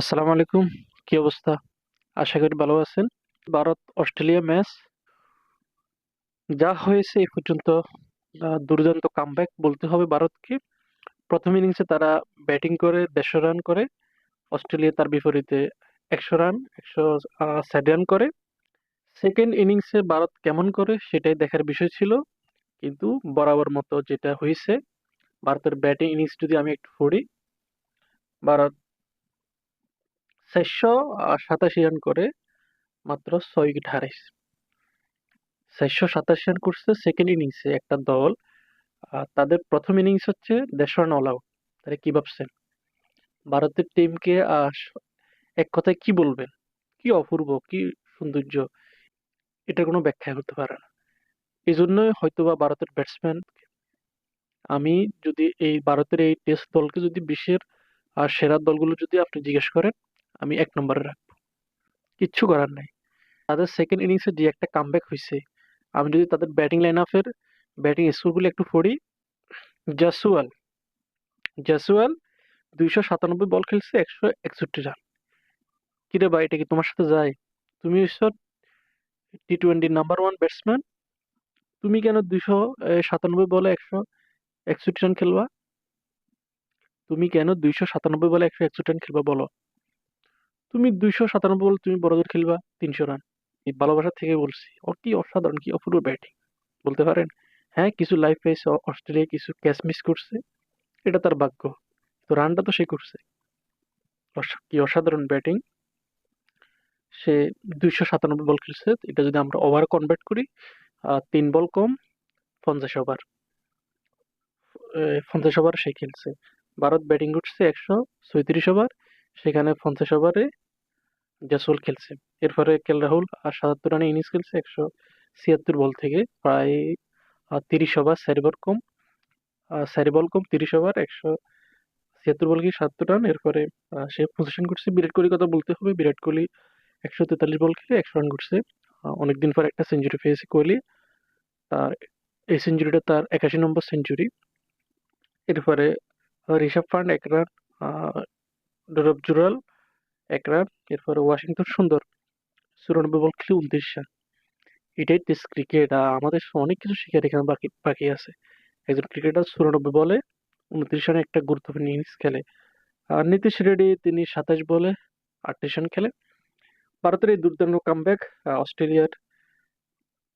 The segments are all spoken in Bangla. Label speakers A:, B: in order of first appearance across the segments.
A: আসসালামু আলাইকুম। কি অবস্থা? আশা করি ভালো আছেন। ভারত, অস্ট্রেলিয়া ম্যাচ যা হয়েছে এই পর্যন্ত দুর্দান্ত কামব্যাক বলতে হবে ভারতকে। প্রথম ইনিংসে তারা ব্যাটিং করে দেড়শো রান করে। অস্ট্রেলিয়া তার বিপরীতে একশো রান একশো ষাট রান করে। সেকেন্ড ইনিংসে ভারত কেমন করে সেটাই দেখার বিষয় ছিল। কিন্তু বরাবর মতো যেটা হয়েছে, ভারতের ব্যাটিং ইনিংস যদি আমি একটু পড়ি, ভারত চারশো সাতাশি রান করে মাত্র ছয় উইকেট হারাইছে চারশো সাতাশি রান করছে সেকেন্ড ইনিংসে একটা দল। তাদের প্রথম ইনিংস হচ্ছে দেড়শো রান অল আউট তাহলে কি ভাবছেন? ভারতের টিমকে এক কথায় কি বলবেন? কি অপূর্ব, কি সৌন্দর্য? এটার কোনো ব্যাখ্যা করতে পারে না। এই জন্যই হয়তোবা ভারতের ব্যাটসম্যান আমি যদি এই ভারতের এই টেস্ট দলকে যদি বিশ্বের আর সেরা দলগুলো যদি আপনি জিজ্ঞেস করেন আমি এক নম্বরে রাখব। কিচ্ছু করার নাই। তাদের সেকেন্ড ইনিংসে যে একটা কামব্যাক হয়েছে আমি যদি তাদের ব্যাটিং লাইন আপের ব্যাটিং স্কোরগুলো একটু পড়ি জাসওয়াল জাসওয়াল দুইশো সাতানব্বই বল খেলছে, একশো একষট্টি রান কিরে ভাই, এটা কি তোমার সাথে যায়? তুমি T twenty number one batsman তুমি কেন দুইশো সাতানব্বই বলে একশো একষট্টি রান খেলবা? তুমি কেন দুইশো সাতানব্বই বলে একশো একষট্টি রান খেলবা বলো। তুমি দুইশো সাতানব্বই বলে তুমি বড় খেলবা, তিনশো রান। এই ভালোবাসা থেকে বলছি ও কি অসাধারণ, কি অপূর্ব ব্যাটিং। বলতে পারেন হ্যাঁ কিছু লাইফ পেয়েছে অস্ট্রেলিয়া কিছু ক্যাচ মিস করছে, এটা তার ভাগ্য। তো রানটা তো সে করছে। কি অসাধারণ ব্যাটিং। সে দুইশো সাতানব্বই বল খেলছে, এটা যদি আমরা ওভার কনভার্ট করি তিন বল কম, পঞ্চাশ ওভার পঞ্চাশ ওভার সে খেলছে। ভারত ব্যাটিং করছে একশো ছয়ত্রিশ ওভার সেখানে পঞ্চাশ ওভারে জাসওয়াল খেলছে। এরপরে কে এল রাহুল আর সাতাত্তর রানে ইনিংস খেলছে, একশো ছিয়াত্তর বল থেকে। প্রায় তিরিশ ওভার চারি বল কম। চারি বল কম, তিরিশ ওভার একশো ছিয়াত্তর বল কি সাতাত্তর রান এরপরে সে পজিশন করছে। বিরাট কোহলির কথা বলতে হবে। বিরাট কোহলি একশো তেতাল্লিশ বল খেলে একশো রান করছে। অনেকদিন পর একটা সেঞ্চুরি পেয়েছে কোহলি। তার, এই সেঞ্চুরিটা তার একাশি নম্বর সেঞ্চুরি এরপরে, ঋষভ পান্ট এক রান ডরব জুরাল এক রান এরপরে ওয়াশিংটন সুন্দর চুরানব্বই বল খেলে উনত্রিশ রান এটাই টেস্ট ক্রিকেট আর আমাদের অনেক কিছু শেখার এখানে বাকি বাকি আছে। একজন ক্রিকেটার চুরানব্বই বলে উনত্রিশ রানে একটা গুরুত্বপূর্ণ ইনিংস খেলে। আর নীতিশ রেড্ডি, তিনি সাতাশ বলে আটত্রিশ রান খেলে। ভারতের এই দুর্দান্ত কামব্যাক অস্ট্রেলিয়ার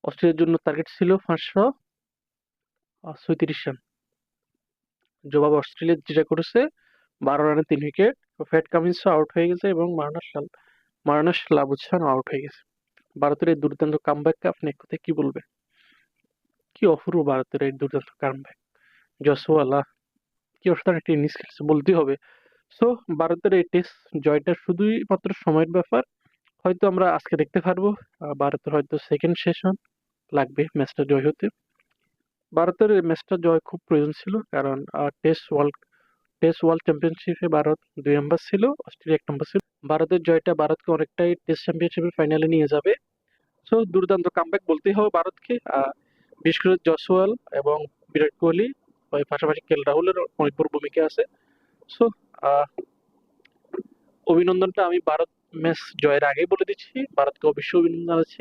A: অস্ট্রেলিয়ার জন্য টার্গেট ছিল পাঁচশো ছয়ত্রিশ রান। জবাব অস্ট্রেলিয়া যেটা করেছে, বারো রানে তিন উইকেট ফ্যাট কামিন্সও আউট হয়ে গেছে এবং মারানাস মারানাস লাবুচ্ছানও আউট হয়ে গেছে। ভারতের এই দুর্দান্ত কামব্যাককে আপনি এক কথায় কি বলবেন কি অপূর্ব ভারতের এই দুর্দান্ত কামব্যাক জসওয়ালা কি অসাধারণ একটা ইনিংস খেলছে, বলতেই হবে। সো ভারতের এই টেস্ট জয়টা শুধুই মাত্র সময়ের ব্যাপার। হয়তো আমরা আজকে দেখতে পারব ভারতের হয়তো সেকেন্ড সেশন লাগবে ম্যাচটা জয় হতে। ভারতের ম্যাচটা জয় খুব প্রয়োজন ছিল, কারণ টেস্ট ওয়ার্ল্ড টেস্ট ওয়ার্ল্ড চ্যাম্পিয়নশিপে ভারত দুই নম্বর ছিল, অস্ট্রেলিয়া এক নম্বর ছিল। ভারতের জয়টা ভারতকে অনেকটাই টেস্ট চ্যাম্পিয়নশিপের ফাইনালে নিয়ে যাবে। সো দুর্দান্ত কামব্যাক বলতেই হবে ভারতকে। বিশেষ করে জসওয়াল এবং বিরাট কোহলি পাশাপাশি কে এল রাহুলের অনেক বড় ভূমিকা আছে। সো অভিনন্দনটা আমি ভারত ম্যাচ জয়ের আগেই বলে দিচ্ছি। ভারতকে অবশ্যই অভিনন্দন জানাচ্ছি।